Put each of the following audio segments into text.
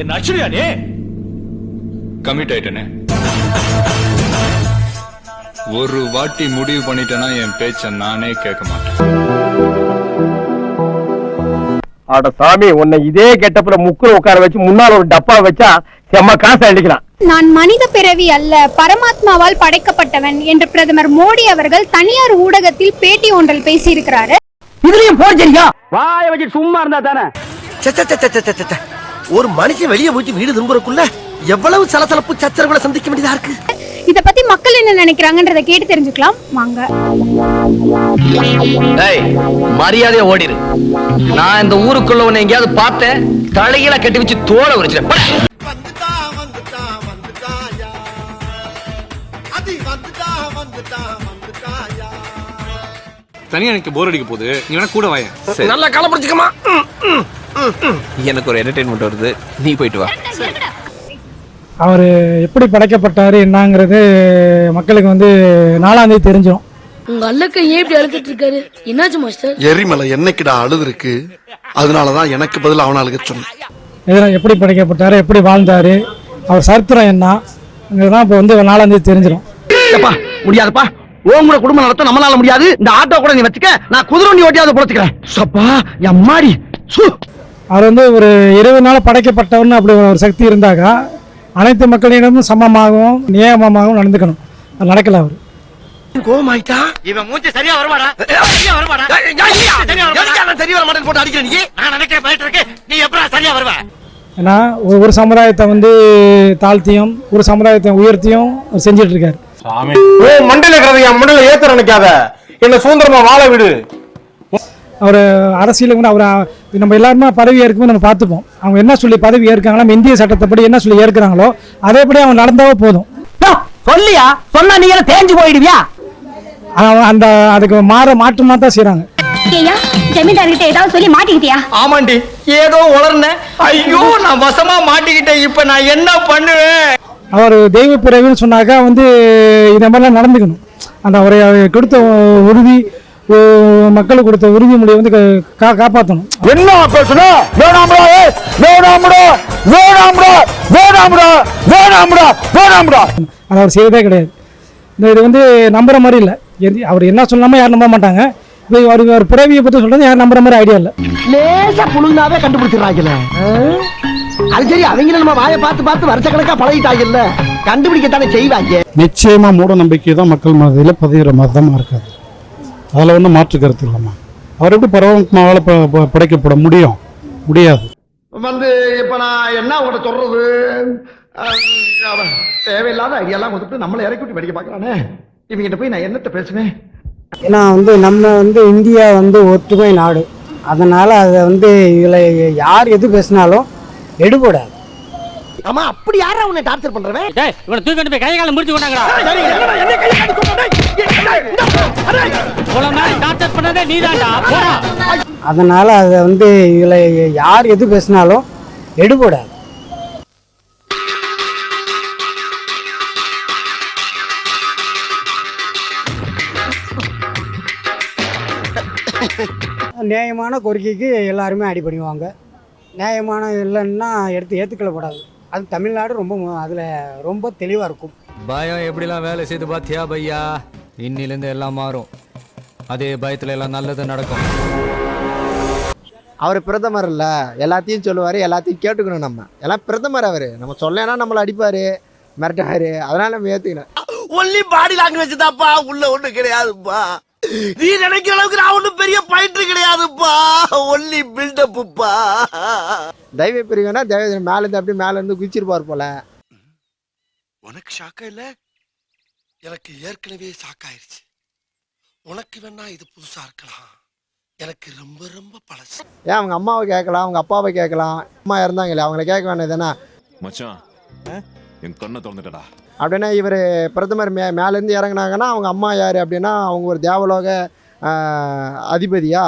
என்ன அச்சுரியா நீ? கமிட் ஆயிட்டனே. ஒரு வாட்டி முடிவு பண்ணிட்டேன்னா என் பேச்ச நானே கேட்க மாட்டேன். அட சாமி உன்னை இதே கெட்டப்புல முக்குல உட்கார வச்சு முன்னால ஒரு டப்பா வச்சா செம்ம காசு அடிக்கலாம். நான் மனித பிறவி அல்ல பரமாத்மாவால் படைக்கப்பட்டவன் என்று பிரதமர் மோடி அவர்கள் தனியார் ஊடகத்தில் பேட்டி ஒன்றில் பேசியிருக்கிறாரு. இதுலயும் போர்ஜரியா வாய வச்சு சும்மா இருந்தா தானே? ஒரு மனுஷன் வெளியே போயிட்டு வீடு திரும்புறக்குள்ள எவ்வளவு சலசலப்பு சச்சரவுகளை சந்திக்க வேண்டியதா இருக்கு? இத பத்தி மக்கள் என்ன நினைக்கிறாங்கன்றத கேட்டு தெரிஞ்சுக்கலாம். வாங்க. டேய் மரியாதையா ஓடிரு. நான் இந்த ஊருக்குள்ள உன்னை எங்கேயாவது பார்த்தேன் தலையில கட்டி வச்சு தோலை உரிச்சிட்டேன். தனியா எனக்கு போர் அடிக்க போகுது. நீ வேணா கூட வாயேன். நல்லா காலம் பிடிச்சிக்கமா எனக்கு ஒரு என்டர்டைன்மெண்ட் வருது. நீ போயிட்டு வா. அவர் எப்படி படைக்கப்பட்டாரு என்னங்கிறது மக்களுக்கு வந்து நாலாம் தேதி தெரிஞ்சிடும் உங்க அல்லக்க ஏன் இப்படி அழுத்துட்டு இருக்காரு? என்னாச்சு மாஸ்டர்? எரிமலை என்னைக்குடா அழுது இருக்கு அதனாலதான் எனக்கு பதில் அவன அழுக சொன்னேன். எப்படி படைக்கப்பட்டாரு எப்படி வாழ்ந்தாரு அவர் சரித்திரம் என்னங்கிறதுலாம் இப்போ வந்து நாலாம் தேதி தெரிஞ்சிடும் முடியாதுப்பா. கூட குடும்பம் நடத்த நம்மளால முடியாது. இந்த ஆட்டோ கூட நீ வச்சுக்க. நான் குதிரை வண்டி ஓட்டியாவது பொழைச்சுக்கிறேன். சப்பா எம்மாடி. சு. அவர் வந்து ஒரு இருபது நாள் படைக்கப்பட்டவர்னு அப்படி ஒரு சக்தி இருந்தாக்கா அனைத்து மக்களிடமும் சமமாகவும் நியமமாகவும் நடந்துக்கணும். அது நடக்கல அவர். கோமாயிட்டா இவன் மூஞ்சி சரியா வருவாடா சரியா வருவாடா தெரிய வர மாட்டேன்னு போட்டு அடிக்கிற நீ? நான் நினைக்கிறேன் போயிட்டு இருக்கு. நீ எப்படா சரியா வருவ? ஏன்னா ஒரு- சமுதாயத்தை வந்து தாழ்த்தியும் ஒரு சமுதாயத்தை உயர்த்தியும் செஞ்சுட்டு இருக்காரு. ஓ மண்டையில இருக்கிறது என் மண்டையில ஏத்த நினைக்காத. என்ன சுதந்திரமா வாழ விடு. அவர் அரசியலுக்கு வந்து அவர் நம்ம எல்லாருமே பதவி ஏற்கும்போது நம்ம பார்த்துப்போம். அவங்க என்ன சொல்லி பதவி ஏற்காங்களோ நம்ம இந்திய சட்டத்தைப்படி என்ன சொல்லி ஏற்கிறாங்களோ அதேபடி அவங்க நடந்தாவே போதும். சொல்லியா? சொன்னா நீங்க தேஞ்சு போயிடுவியா? அந்த அதுக்கு மாற மாற்றமாக தான் செய்கிறாங்க ஏயா ஜமீன்தார் கிட்ட ஏதாவது சொல்லி மாட்டிக்கிட்டியா? ஆமாண்டி ஏதோ உளர்ன ஐயோ நான் வசமா மாட்டிக்கிட்டேன். இப்ப நான் என்ன பண்ணுவேன்? அவர் தெய்வ பிறவின்னு சொன்னாக்கா வந்து இந்த மாதிரிலாம் நடந்துக்கணும். அந்த அவரை கொடுத்த உறுதி மக்களுக்கு கொடுத்த உறுதிமொழியை வந்து கா காப்பாற்றணும் என்ன பேசணும் வேணாம்டா வேணாம்டா வேணாம்டா வேணாம்டா வேணாம்டா வேணாம்டா. அதை அவர் செய்யறதே கிடையாது. இந்த இது வந்து நம்புற மாதிரி இல்லை. எது- அவர் என்ன சொல்லாமல் யாரும் நம்ப மாட்டாங்க. அவர் அவர் பிறவியை பற்றி சொல்றது யாரும் நம்புற மாதிரி ஐடியா இல்லை. லேசா புழுந்தாவே கண்டுபிடிச்சிடறாங்கல்ல. அது சரி அவங்க நம்ம வாயை பார்த்து பார்த்து வருஷ கணக்கா பழகிட்டாங்கல்ல. கண்டுபிடிக்கத்தானே செய்வாங்க. நிச்சயமா மூட நம்பிக்கை தான் மக்கள் மனதில் பதிகிற மதமாக இருக்காது அதில் ஒன்றும் மாற்று கருத்து இல்லைம்மா. அவர் எப்படி பரவமாவால் படைக்கப்பட முடியும். முடியாது. வந்து இப்ப நான் என்ன உங்கள்கிட்ட சொல்றது? அவன் தேவையில்லாத ஐடியாலாம் கொடுத்துட்டு நம்மளை இறக்கி விட்டு படிக்க பார்க்கறானே. இவங்கிட்ட போய் நான் என்னத்த பேசுவேன்? ஏன்னா வந்து நம்ம வந்து இந்தியா வந்து ஒற்றுமை நாடு. அதனால அதை வந்து இதில் யார் எது பேசினாலும் எடுபடாது. ஆமா அப்படி யாரா உன்னை டார்ச்சர் பண்றவன்? இவனை தூக்கிட்டு போய் கை காலம் முடிச்சு கொண்டாங்கடா. என்ன அதனால அதை வந்து இதில் யார் எது பேசினாலும் எடுபடாது. நியாயமான கோரிக்கைக்கு எல்லாருமே அடிபணிவாங்க. நியாயமான இல்லைன்னா எடுத்து ஏற்றுக்கொள்ளப்படாது அது தமிழ்நாடு ரொம்ப அதில் ரொம்ப தெளிவாக இருக்கும். பயம் எப்படிலாம் வேலை செய்து பார்த்தியா பையா? இன்னிலேருந்து எல்லாம் மாறும். அதே பயத்துல எல்லாம் நல்லது நடக்கும். அவர் பிரதமர் இல்ல. எல்லாத்தையும் சொல்லுவாரு எல்லாத்தையும் கேட்டுக்கணும் நம்ம. எல்லாம் பிரதமர் அவரு. நம்ம சொல்லனா நம்மள அடிப்பாரு மிரட்டாரு அதனால நம்ம ஏத்துக்கணும். ஒன்லி பாடி லாங்குவேஜ் தான்ப்பா. உள்ள ஒண்ணு கிடையாதுப்பா. நீ நினைக்கிற அளவுக்கு நான் ஒண்ணும் பெரிய பயிற்று கிடையாதுப்பா. ஒன்லி பில்டப்புப்பா தெய்வ பிரிவுனா தெய்வ மேல இருந்து அப்படியே மேல இருந்து குதிச்சிருப்பார் போல. உனக்கு ஷாக்கா இல்ல? எனக்கு ஏற்கனவே ஷாக்காயிருச்சு உனக்கு வேணா இது புதுசா இருக்கலாம். எனக்கு ரொம்ப ரொம்ப பழசு. ஏன் அவங்க அம்மாவை கேட்கலாம் அவங்க அப்பாவை கேட்கலாம். அம்மா இறந்தாங்களே அவங்கள கேட்க வேண்டியதுதானே மச்சான் என் கண்ணை திறந்துட்டடா. அப்படின்னா இவர் பிரதமர் மே மேலேருந்து இறங்குனாங்கன்னா அவங்க அம்மா யார் அப்படின்னா அவங்க ஒரு தேவலோக அதிபதியா?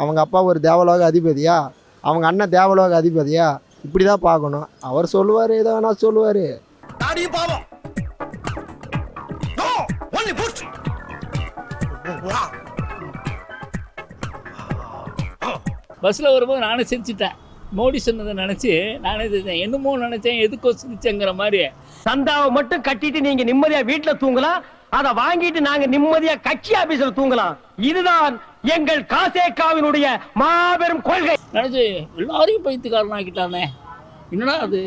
அவங்க அப்பா ஒரு தேவலோக அதிபதியா? அவங்க அண்ணன் தேவலோக அதிபதியா? இப்படி தான் பார்க்கணும். அவர் சொல்லுவார் ஏதோ வேணா சொல்லுவார். பஸ்ஸில் வரும்போது நானே சிரிச்சிட்டேன். மோடி சொன்னதை நினச்சி நானே சிரிச்சேன். என்னமோ நினச்சேன் எதுக்கோ சிரிச்சேங்கிற மாதிரி. சந்தாவை மட்டும் கட்டிட்டு நீங்கள் நிம்மதியாக வீட்டில் தூங்கலாம். அதை வாங்கிட்டு நாங்க நிம்மதியா கட்சி ஆபீஸ்ல தூங்கலாம். இதுதான் எங்கள் காசேகாவினுடைய மாபெரும் கொள்கை. நினச்சி எல்லாரையும் பைத்தியக்காரனாக்கிட்டானே. என்னடா அது?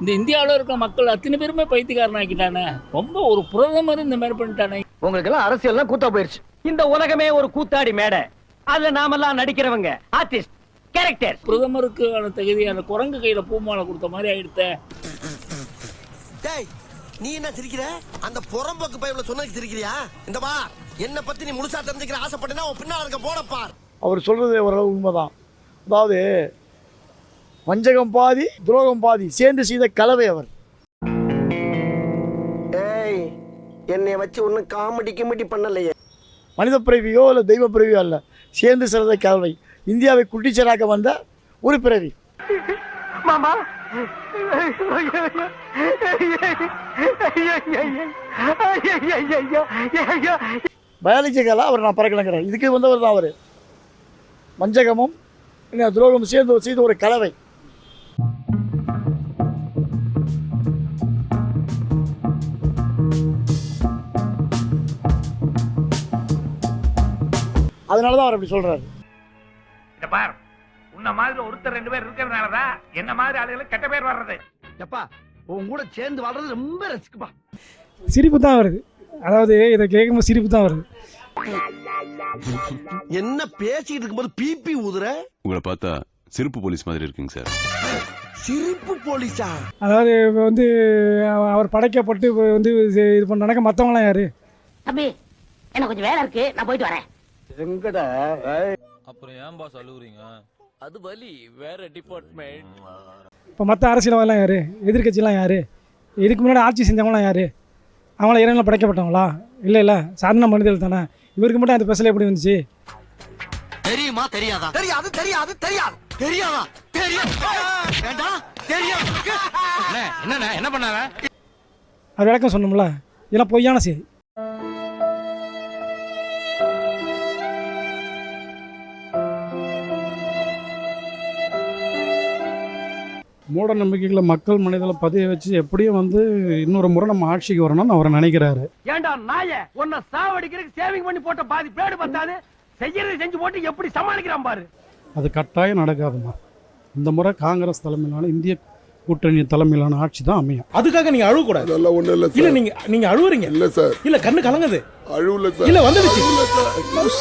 இந்த இந்தியாவில் இருக்க மக்கள் அத்தனை பேருமே பைத்தியக்காரனாக்கிட்டானே. ரொம்ப ஒரு பிரதமர் இந்த மாதிரி பண்ணிட்டானே. உங்களுக்கு எல்லாம் அரசியல் கூத்தா போயிருச்சு. இந்த உலகமே ஒரு கூத்தாடி மேடை. அதுல நாமெல்லாம் நடிக்கிறவங்க ஆர்டிஸ்ட் கேரக்டர் பிரதமருக்கான தகுதியான குரங்கு கையில் பூமாலை கொடுத்த மாதிரி ஆயிடுத்தே. டேய் நீ என்ன சிரிக்கிற? அந்த புறம்போக்கு பைப்ல சொன்னதுக்கு சிரிக்கிறியா? இந்த பா என்ன பத்தி நீ முழுசா தெரிஞ்சுக்கிற ஆசைப்பட்டேன்னா உன் பின்னால இருக்க போன பார். அவர் சொல்றது ஓரளவு உண்மைதான். அதாவது வஞ்சகம் பாதி துரோகம் பாதி சேர்ந்து செய்த கலவை அவர். ஏய் என்னை வச்சு ஒன்னும் காமெடி கிமெடி பண்ணலையே. மனித பிறவியோ இல்லை தெய்வ பிறவியோ அல்ல சேர்ந்து சிறந்த கலவை. இந்தியாவை குட்டிச்சராக்க வந்த ஒரு பிறவி. மாமா. பயாலஜிக்கலாக அவர் நான் பறக்கலங்கிறேன் இதுக்கு வந்தவர் தான் அவர். வஞ்சகமும் என்ன துரோகமும் சேர்ந்து செய்த ஒரு கலவை. அதனால தான் அவர் அப்படி சொல்றாரு. பார் உன்ன மாதிரி ஒருத்தர் ரெண்டு பேர் இருக்கிறதுனாலதான் என்ன மாதிரி ஆளுகளுக்கு கெட்ட பேர் வர்றது. எப்பா உன் கூட சேர்ந்து வாழ்றது ரொம்ப ரசிக்குப்பா சிரிப்பு தான் வருது. அதாவது இதை கேட்கும்போது சிரிப்பு தான் வருது. என்ன பேசிட்டு இருக்கும்போது பிபி ஊதுற? உங்களை பார்த்தா சிறப்பு போலீஸ் மாதிரி இருக்குங்க சார். சிரிப்பு போலீஸா? அதாவது இப்போ வந்து அவ- அவர் படைக்கப்பட்டு இப்போ வந்து இது- இது பண்ணாக்க மற்றவங்களாம் யாரு? தம்பி எனக்கு கொஞ்சம் வேலை இருக்கு. நான் போயிட்டு வரேன். எங்கடா? அப்புறம் ஏன் பாஸ் அழுகுறீங்க அது வலி வேற டிபார்ட்மெண்ட் இப்போ மற்ற அரசியல்வாதிலாம் யாரு? எதிர்க்கட்சிலாம் யாரு? இதுக்கு முன்னாடி ஆட்சி செஞ்சவங்களாம் யாரு? அவங்கள இறைவனில் படைக்கப்பட்டவங்களா? இல்லை இல்லை சாதாரண மனிதர்கள் தானே? இவருக்கு மட்டும் அந்த ஸ்பெஷல் எப்படி வந்துச்சு? தெரியுமா தெரியாதா? தெரியாது தெரியாது தெரியாது. தெரியாதா? தெரியும் வேண்டாம் தெரியும் என்ன என்ன பண்ணாங்க அது விளக்கம் சொன்னோம்ல. இதெல்லாம் பொய்யான செய்தி. மூட நம்பிக்கைகளை மக்கள் மனிதனில் பதிய வச்சு எப்படியும் வந்து இன்னொரு முறை நம்ம ஆட்சிக்கு வரணும்னு அவர் நினைக்கிறாரு. ஏண்டா நாய? உன்னை சாவடிக்கிறதுக்கு சேவிங் பண்ணி போட்ட பாதி பிளேடு பத்தாது செய்யறது செஞ்சு போட்டு எப்படி சமாளிக்கிறான் பாரு. அது கட்டாயம் நடக்காதுமா இந்த முறை காங்கிரஸ் தலைமையிலான இந்திய கூட்டணி தலைமையிலான ஆட்சி தான் அமையும். அதுக்காக நீங்க அழுவ கூடாது அதெல்லாம் ஒண்ணு இல்ல இல்ல நீங்க நீங்க அழுவுறீங்க. இல்ல சார். இல்ல கண்ணு கலங்குது. அழுவல இல்ல வந்துடுச்சு.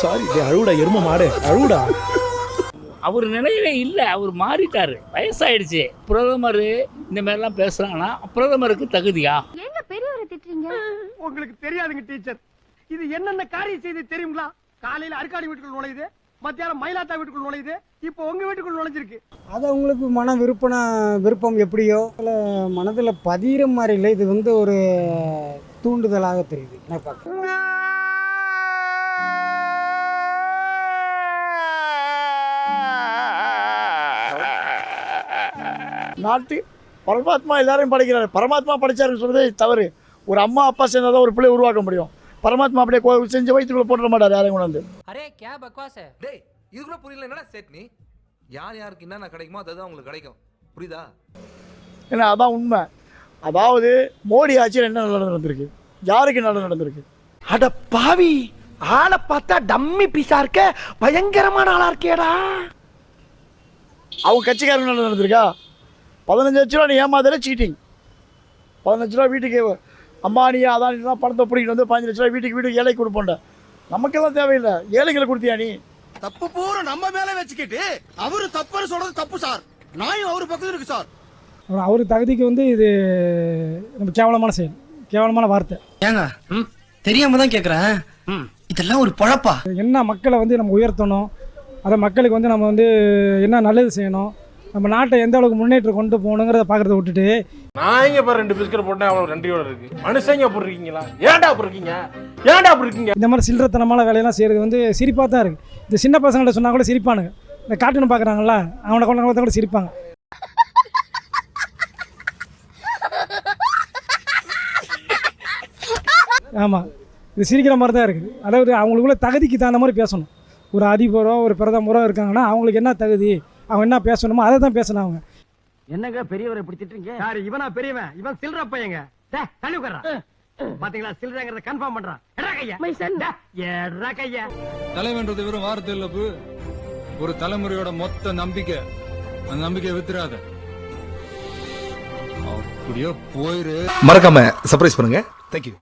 சாரி. அழுவுடா எரும மாடு. அழுவுடா. அவர் நிலையிலே இல்லை அவர் மாறிட்டாரு. வயசாயிடுச்சு. பிரதமர் இந்த மாதிரிலாம் பேசுறாங்கன்னா பிரதமருக்கு தகுதியா? ஏங்க பெரியவரை திட்டுறீங்க? உங்களுக்கு தெரியாதுங்க டீச்சர். இது என்னென்ன காரியம் செய்து தெரியுங்களா? காலையில அருக்காடி வீட்டுக்குள் நுழையுது மத்தியானம் மயிலாத்தா வீட்டுக்குள் நுழையுது இப்போ உங்க வீட்டுக்குள் நுழைஞ்சிருக்கு. அது அவங்களுக்கு மன விருப்பன விருப்பம் எப்படியோ? இல்லை மனதில் பதிகிற மாதிரி இல்லை இது வந்து ஒரு தூண்டுதலாக தெரியுது. என்ன பார்க்க? நாட்டு பரமாத்மா எல்லாரையும் படைக்கிறாரு. பரமாத்மா படைச்சாருன்னு சொல்றதே தவறு. ஒரு அம்மா அப்பா சேர்ந்தாதான் ஒரு பிள்ளை உருவாக்க முடியும். பரமாத்மா அப்படியே கோ- செஞ்சு வயிற்றுக்குள்ள போட்டுற மாட்டார் யாரையும் கொண்டாந்து. அரே கே பக்வாஸ் டேய் இது கூட புரியல என்னடா செட் நீ யார் யாருக்கு என்னென்ன கிடைக்குமோ அதுதான் உங்களுக்கு கிடைக்கும். புரியுதா? ஏன்னா அதான் உண்மை. அதாவது மோடி ஆட்சியில் என்ன நல்லது நடந்திருக்கு? யாருக்கு நல்லது நடந்திருக்கு? அட பாவி ஆளை பார்த்தா டம்மி பீஸா இருக்க பயங்கரமான ஆளா இருக்கேடா அவங்க கட்சிக்காரங்க நல்லது நடந்திருக்கா? பதினஞ்சு லட்ச ரூபா நீ ஏமாதல சீட்டிங் பதினஞ்சு ரூபா வீட்டுக்கு அம்பானியா அதானிலாம் பணத்தை பிடிக்கிட்டு வந்து பதினஞ்சு லட்ச ரூபா வீட்டுக்கு வீட்டுக்கு ஏழைக்கு கொடுப்போண்ட நமக்கெல்லாம் தேவையில்லை. ஏழைகளை கொடுத்தியா நீ? தப்பு பூரா நம்ம மேல வச்சுக்கிட்டு அவரு தப்புன்னு சொல்றது தப்பு சார். நாயும் அவரு பக்கத்துல இருக்கு சார். அவர் தகுதிக்கு வந்து இது நம்ம கேவலமான செயல் கேவலமான வார்த்தை. ஏங்க தெரியாம தான் கேட்குறேன் இதெல்லாம் ஒரு பழப்பா? என்ன மக்களை வந்து நம்ம உயர்த்தணும்? அதை மக்களுக்கு வந்து நம்ம வந்து என்ன நல்லது செய்யணும்? நம்ம நாட்டை எந்த அளவுக்கு முன்னேற்றம் கொண்டு போகணுங்கிறத பார்க்குறத விட்டுட்டு நான் பாரு ரெண்டு பிஸ்கட் போட்டேன் அவ்வளவு ரெண்டையோட இருக்கு. மனுஷங்க அப்படி இருக்கீங்களா? ஏன்டா அப்படி இருக்கீங்க? ஏன்டா அப்படி இருக்கீங்க? இந்த மாதிரி சில்லறத்தனமான வேலையெல்லாம் செய்கிறது வந்து சிரிப்பாக தான் இருக்குது இந்த சின்ன பசங்கள்ட்ட சொன்னால் கூட சிரிப்பானுங்க. இந்த கார்ட்டூன் பார்க்குறாங்கள அவனை கொண்ட கொண்ட கூட சிரிப்பாங்க. ஆமாம் இது சிரிக்கிற மாதிரி தான் இருக்குது அதாவது அவங்களுக்குள்ள தகுதிக்கு தகுந்த மாதிரி பேசணும். ஒரு அதிபரோ ஒரு பிரதமரோ இருக்காங்கன்னா அவங்களுக்கு என்ன தகுதி? அவங்க என்ன பேசணுமோ அதை தான் பேசணும் அவங்க. என்னங்க பெரியவரை பிடிச்சிட்டீங்க யாரு இவனா பெரியவன்? இவன் சில்ற பையங்க. டேய், தள்ளி உட்கார்றா. பாத்தீங்களா சில்றங்கிறத கன்ஃபார்ம் பண்றான் எடா கையா. டேய், எடா கையா. தலைவன்றது வெறும் வார்த்தை இல்ல பு. ஒரு தலைமுறையோட மொத்த நம்பிக்கை. அந்த நம்பிக்கையை வித்துறாத. அப்படியே போயிரு. மறக்காம சர்ப்ரைஸ் பண்ணுங்க. தேங்க்யூ